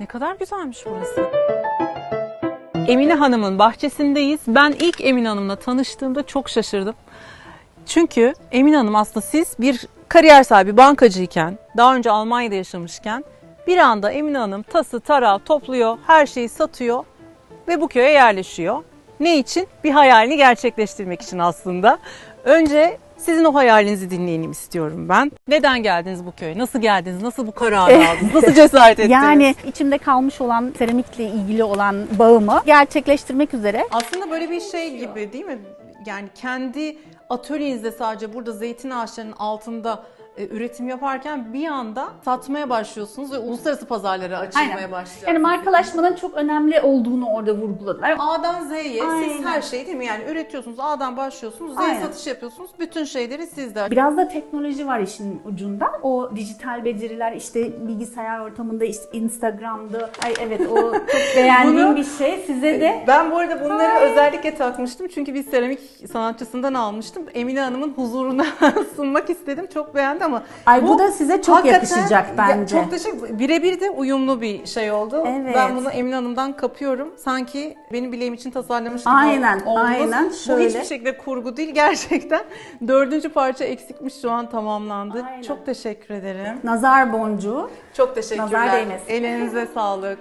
Ne kadar güzelmiş burası. Emine Hanım'ın bahçesindeyiz. Ben ilk Emine Hanım'la tanıştığımda çok şaşırdım. Çünkü Emine Hanım aslında siz bir kariyer sahibi bankacıyken, daha önce Almanya'da yaşamışken bir anda Emine Hanım tası tarağı topluyor, her şeyi satıyor ve bu köye yerleşiyor. Ne için? Bir hayalini gerçekleştirmek için aslında. Önce sizin o hayalinizi dinleyelim istiyorum ben. Neden geldiniz bu köye? Nasıl geldiniz? Nasıl bu kararı aldınız? Nasıl cesaret ettiniz? Yani içimde kalmış olan seramikle ilgili olan bağımı gerçekleştirmek üzere Aslında böyle bir şey gibi değil mi? Yani kendi atölyenizde sadece burada zeytin ağaçlarının altında e, üretim yaparken bir anda satmaya başlıyorsunuz ve uluslararası pazarlara açılmaya Aynen. başlıyorsunuz. yani markalaşmanın çok önemli olduğunu orada vurguladılar. A'dan Z'ye siz her şeyi değil mi? Yani üretiyorsunuz, A'dan başlıyorsunuz, Z'ye satış yapıyorsunuz. Bütün şeyleri sizde. Biraz da teknoloji var işin ucunda. O dijital beceriler işte bilgisayar ortamında işte Instagram'da. Ay evet o çok beğendiğim Bunu- bir şey. Size de Ben bu arada bunları özellikle takmıştım çünkü bir seramik sanatçısından almıştım. Emine Hanım'ın huzuruna sunmak istedim. Çok beğendi ama Ay, bu da size çok yakışacak Ya, bence. çok teşekkür Birebir de uyumlu bir şey oldu. Evet. Ben bunu Emine Hanım'dan kapıyorum. Sanki benim bileğim için tasarlamış gibi Aynen, oldunuz. aynen. Bu Şöyle. hiçbir şekilde kurgu değil gerçekten. Dördüncü parça eksikmiş şu an tamamlandı. Aynen. Çok teşekkür ederim. nazar boncuğu Çok teşekkürler. Nazar değmesin. Elinize sağlık.